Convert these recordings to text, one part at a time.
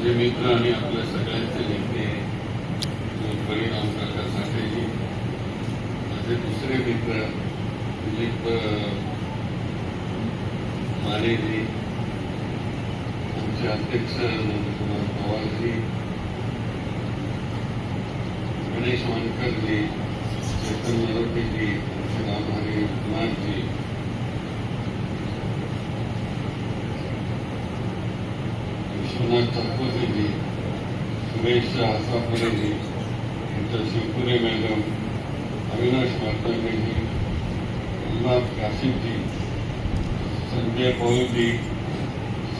माझे मित्र आणि आपल्या सगळ्यांचे नेते परिणाम काका साठेजी माझे दुसरे मित्र दिलीप मानेजी आमचे अध्यक्ष नंदकुमार पवारजी गणेश मानकरजी चेतन मरोटीजी आमचे रामहरी कुमारजी सुरेश आसापुरेजी यांच्या शिवपुरे मॅडम अविनाश मार्तंडेजी उल्हास काशिमजी संजय पौलजी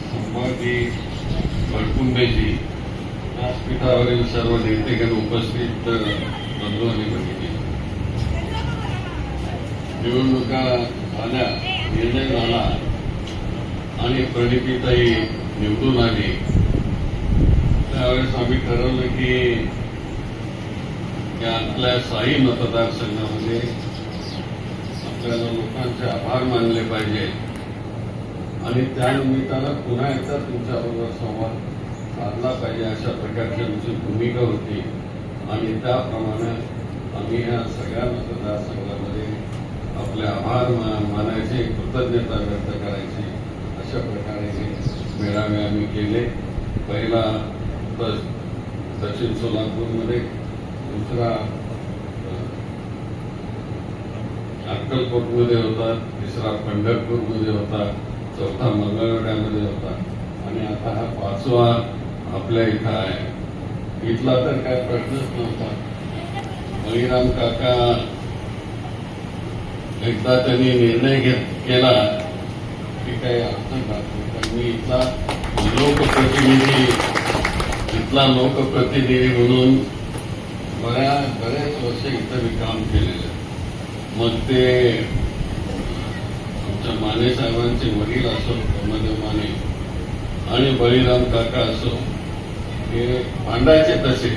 संभाजी बडकुंबेजी व्यासपीठावरील सर्व नेतेगण उपस्थित बंधू आणि निवडणुका झाल्या निर्णय झाला आणि प्रणितीताई निवडून आली त्यावेळेस आम्ही ठरवलं की या आपल्या साई मतदारसंघामध्ये आपल्याला लोकांचे आभार मानले पाहिजे. आणि त्या निमित्तानं पुन्हा एकदा तुमच्याबरोबर संवाद साधला पाहिजे अशा प्रकारची आमची भूमिका होती. आणि त्याप्रमाणे आम्ही या सगळ्या मतदारसंघामध्ये आपले आभार मा- मानायचे कृतज्ञता व्यक्त करायची. अशा प्रकारे हे मेळावे आम्ही केले. पहिला द- सचिन सोलापूरमध्ये दुसरा अक्कलकोटमध्ये होता तिसरा पंढरपूरमध्ये होता चौथा मंगळवेढ्यामध्ये होता. आणि आता हा पाचवा आपल्या इथं आहे. इथला तर काय प्रश्नच नव्हता. बळीराम काका एकदा त्यांनी निर्णय घेत केला की काही अर्थ नाही पण मी इथला लोकप्रतिनिधी इथला लोकप्रतिनिधी म्हणून बऱ्या बऱ्याच वर्ष इथं मी काम केलेलं मग ते आमच्या माने साहेबांचे वडील असो प्रमोद माने आणि बळीराम काका असो हे भांडायचे तसे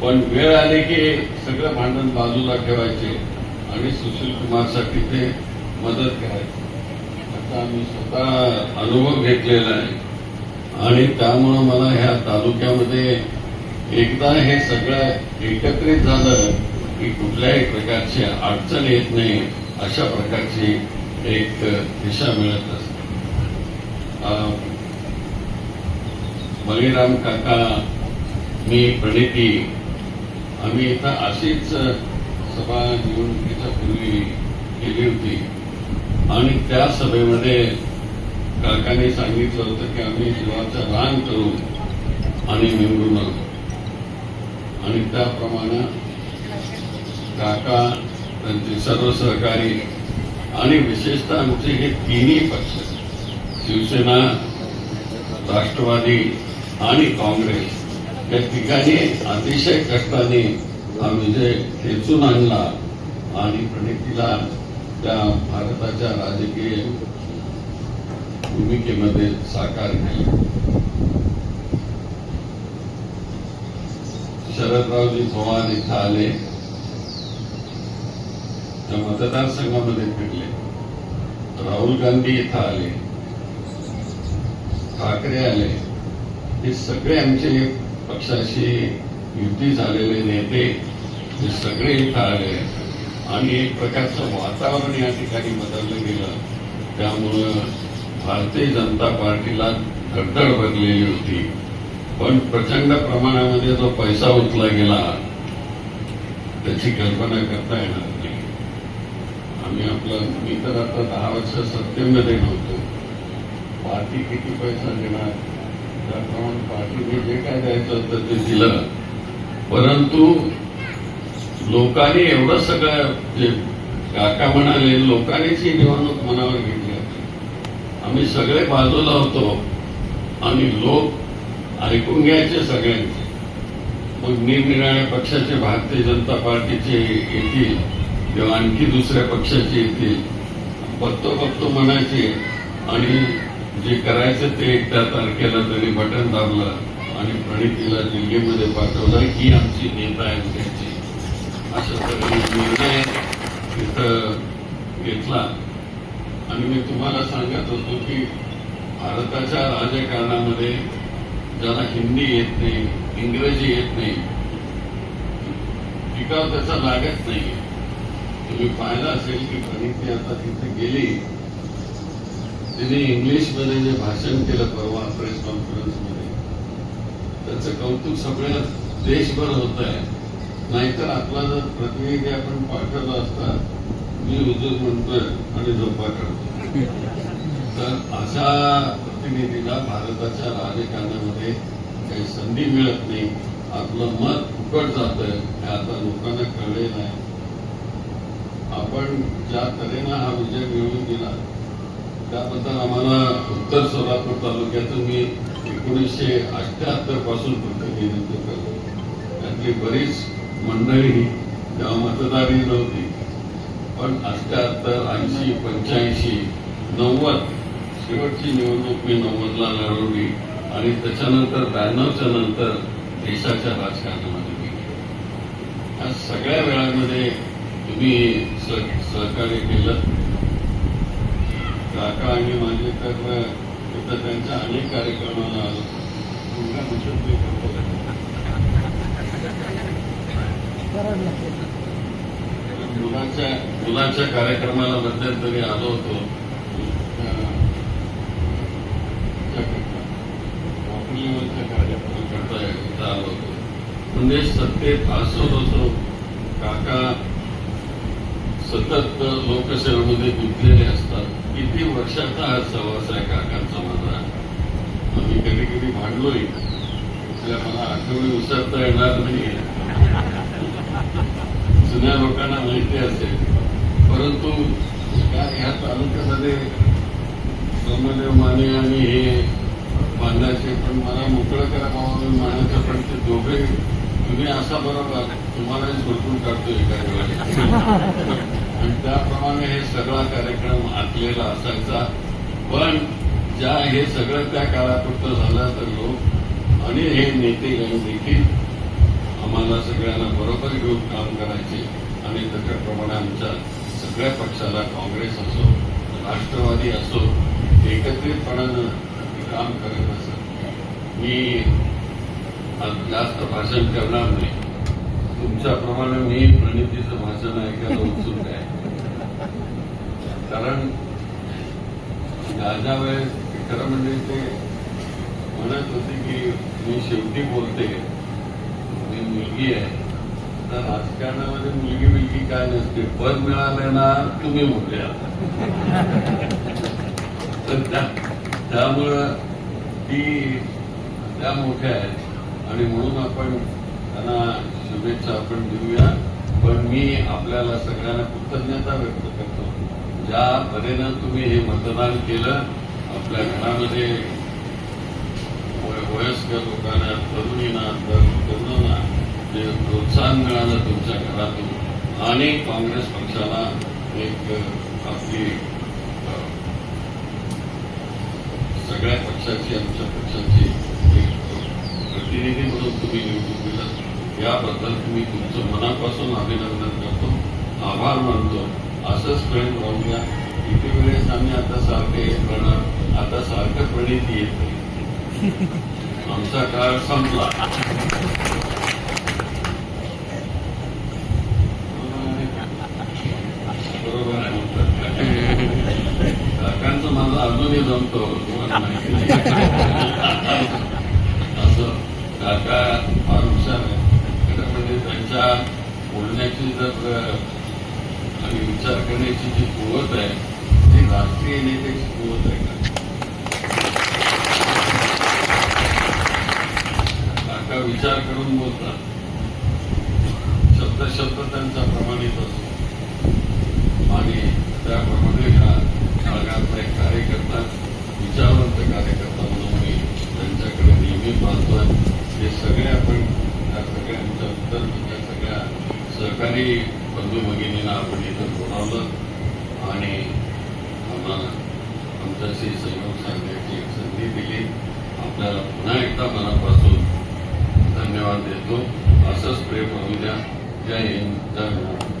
पण वेळ आली की सगळं भांडण बाजूला ठेवायचे आणि सुशील कुमारसाठी ते मदत करायचे. आता आम्ही स्वतः अनुभव घेतलेला आहे. आणि त्यामुळं मला ह्या तालुक्यामध्ये एकदा हे सगळं एकत्रित झालं की कुठल्याही प्रकारची अडचण येत नाही अशा प्रकारची एक दिशा मिळत असते. अं, काका मी प्रणिती आम्ही इथं अशीच सभा निवडणुकीच्या पूर्वी केली होती. आणि त्या सभेमध्ये काकाने सांगितलं होतं की आम्ही जीवाचं रान करू आणि निवडून आलो आणि त्याप्रमाणे काका त्यांचे सर्व सहकारी आणि विशेषतः आमचे हे तिन्ही पक्ष शिवसेना राष्ट्रवादी आणि काँग्रेस या ठिकाणी अतिशय कष्टाने हा विजय खेचून आणला आणि प्रणितीला त्या भारताच्या राजकीय भूमिकेमध्ये साकार केली शरदरावजी पवार इथं आले. त्या मतदारसंघामध्ये फिरले. राहुल गांधी इथं आले. ठाकरे आले. हे सगळे आमचे पक्षाशी युती झालेले नेते हे सगळे इथं आले. आणि एक प्रकारचं वातावरण या ठिकाणी बदललं गेलं. त्यामुळं भारतीय जनता पार्टीला धडधड भरलेली होती. पण प्रचंड प्रमाणामध्ये जो पैसा उचला गेला. त्याची कल्पना करता येणार नाही. आम्ही आपलं मी तर आता दहा वर्ष सत्तेमध्ये नव्हतो. पार्टी किती पैसा देणार? त्याप्रमाणे पार्टीने जे काय द्यायचं होतं ते दिलं. परंतु लोकांनी एवढं सगळं जे काका म्हणाले लोकांनीच ही निवडणूक मनावर घेतली. आम्ही सगळे बाजूला होतो. आणि लोक ऐकून घ्यायचे सगळ्यांचे. मग निरनिराळ्या पक्षाचे भारतीय जनता पार्टीचे येतील किंवा आणखी दुसऱ्या पक्षाचे येतील. बघतो बघतो म्हणायचे. आणि जे करायचं ते एक त्या तारखेला त्यांनी बटन दाबलं आणि प्रणितीला दिल्लीमध्ये पाठवलं ही आमची नेता आहे त्यांची. अशा तऱ्हेने निर्णय तिथं घेतला. आणि मी तुम्हाला सांगत होतो की भारताच्या राजकारणामध्ये ज्याला हिंदी येत नाही इंग्रजी येत नाही टिकाव त्याचा लागत नाही तुम्ही पाहिलं असेल की प्रणिती आता तिथे गेली. तिने इंग्लिशमध्ये जे भाषण केलं परवा प्रेस कॉन्फरन्समध्ये त्याचं कौतुक सगळ्या देशभर होत आहे नाहीतर आपला जर प्रतिनिधी आपण पाठवला असता मी हुजूर म्हणतोय आणि झोपा काढतो तर अशा प्रतिनिधीला भारताच्या राजकारणामध्ये काही संधी मिळत नाही. आपलं मत फुकट जात हे आता लोकांना कळलेलं आहे आपण ज्या तऱ्हेनं हा विजय मिळवून दिला त्याबद्दल आम्हाला उत्तर सोलापूर तालुक्यातून मी एकोणीसशे अठ्याहत्तरपासून प्रतिनिधित्व करतो त्यातली बरीच मंडळी तेव्हा मतदारी नव्हती पण अठ्याहत्तर ऐंशी पंच्याऐंशी नव्वद शेवटची निवडणूक मी नव्वदला लढवली आणि त्याच्यानंतर ब्याण्णवच्या नंतर देशाच्या राजकारणामध्ये गेली. या सगळ्या वेळामध्ये तुम्ही सहकार्य केलं. काका आणि माझे तर इथं त्यांच्या अनेक कार्यक्रमाला आलो तुमच्या म्हणतात मी करतो मुलाच्या मुलाच्या कार्यक्रमाला मध्यंतरी आलो होतो. अं, कार्यक्रमाकरता इथं आलो होतो. म्हणजे सत्तेत असो होतो. काका सतत लोकसेवेमध्ये गुंतलेले असतात. किती वर्षाचा हा सहवास आहे काकांचा माझा? आम्ही कधी कधी भांडलोय. मला आठवणी उसरता येणार नाही जुन्या लोकांना माहिती असेल. परंतु या ह्या तालुक्यामध्ये सोमदेव माने आणि हे बांधायचे पण मला मोकळं करा बाबा मी मानायचं पण ते दोघे तुम्ही असा बरोबर तुम्हाला सोडून काढतो एका वेळेला आणि त्याप्रमाणे हे सगळा कार्यक्रम आखलेला असायचा. पण ज्या हे सगळं त्या काळापुरतं झालं तर लोक आणि हे नेते यांनी देखील आम्हाला सगळ्यांना बरोबर घेऊन काम करायचे. आणि त्याच्याप्रमाणे आमच्या सगळ्या पक्षाला काँग्रेस असो राष्ट्रवादी असो एकत्रितपणानं काम करत असत. मी जास्त भाषण करणार नाही. तुमच्याप्रमाणे मी प्रणितीचं भाषण ऐकायला उत्सुक आहे. कारण ज्या ज्या वेळेस खरं म्हणजे ते म्हणत होते की मी शेवटी बोलते. मुलगी आहे. तर राजकारणामध्ये मुलगी मुलगी काय नसते पद मिळालं ना तुम्ही मोठे आहात त्यामुळं ती त्या मोठ्या आहेत. आणि म्हणून आपण त्यांना शुभेच्छा आपण देऊया. पण मी आपल्याला सगळ्यांना कृतज्ञता व्यक्त करतो. ज्या परीनं तुम्ही हे मतदान केलं आपल्या घरामध्ये वयस्कर लोकांना तरुणींना तरुणांना प्रोत्साहन मिळालं तुमच्या घरातून. आणि काँग्रेस पक्षाला एक आपली सगळ्या पक्षाची आमच्या पक्षाची एक प्रतिनिधी म्हणून तुम्ही निवडून दिलं. याबद्दल तुम्ही तुमचं मनापासून अभिनंदन करतो. आभार मानतो. असंच प्रेम राहूया. किती वेळेस आम्ही आता सारखे येत राहणार आता सारखं प्रणिती येत. आमचा काळ संपला बरोबर आहे म्हणतात. काकांचं माझं अजूनही जमतो. असं. काका फार हुशार आहे. म्हणजे त्यांच्या बोलण्याची जर आणि विचार करण्याची जी कुवत आहे ती राष्ट्रीय नेत्याची कुवत आहे काका विचार करून बोलतात शब्द शब्द त्यांचा प्रमाणित असतो आणि त्याप्रमाणे ह्या भागातला एक कार्यकर्ता विचारवंत कार्यकर्ता म्हणून मी त्यांच्याकडे नेहमी पाहतोय हे सगळे आपण त्या तर सगळ्या सहकारी बंधू भगिनींना आपण इथं बोलावलं. आणि आम्हाला आमच्याशी सहयोग सांगण्याची एक संधी दिली. आपल्याला पुन्हा एकदा मनापासून धन्यवाद देतो. असंच प्रेम राहू द्या. जय हिंद. जय महाराष्ट्र.